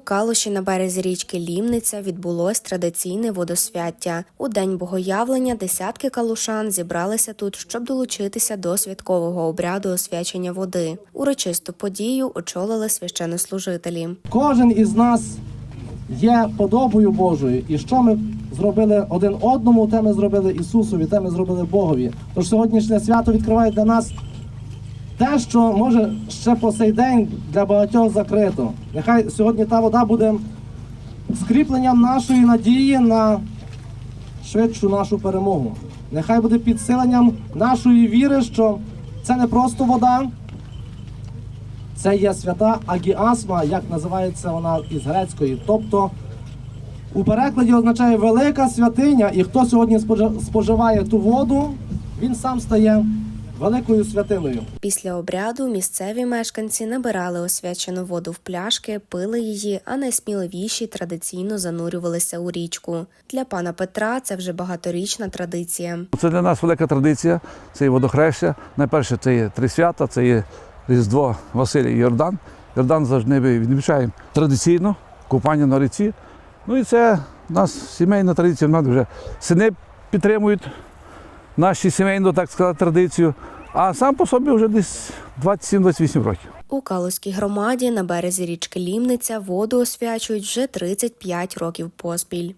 У Калуші на березі річки Лімниця відбулось традиційне водосвяття. У день богоявлення десятки калушан зібралися тут, щоб долучитися до святкового обряду освячення води. Урочисту подію очолили священнослужителі. Кожен із нас є подобою Божою, і що ми зробили один одному, те ми зробили Ісусові, те ми зробили Богові. Тож сьогоднішнє свято відкриває для нас те, що може ще по сей день для багатьох закрито. Нехай сьогодні та вода буде скріпленням нашої надії на швидшу нашу перемогу. Нехай буде підсиленням нашої віри, що це не просто вода, це є свята Агіасма, як називається вона із грецької. Тобто у перекладі означає велика святиня, і хто сьогодні спожи- споживає ту воду, він сам стає великою святиною. Після обряду місцеві мешканці набирали освячену воду в пляшки, пили її, а найсміливіші традиційно занурювалися у річку. Для пана Петра це вже багаторічна традиція. Це для нас велика традиція, це є водохреща. Найперше це є три свята, це є Різдво Василій і Йордан. Йордан завжди ми відмічаємо традиційно, купання на ріці. Ну і це у нас сімейна традиція, в нас вже сини підтримують нашу сімейну, так сказати, традицію. А сам по собі вже десь 27-28 років. У Калузькій громаді на березі річки Лімниця воду освячують вже 35 років поспіль.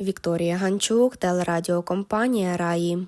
Вікторія Ганчук, телерадіокомпанія Раї.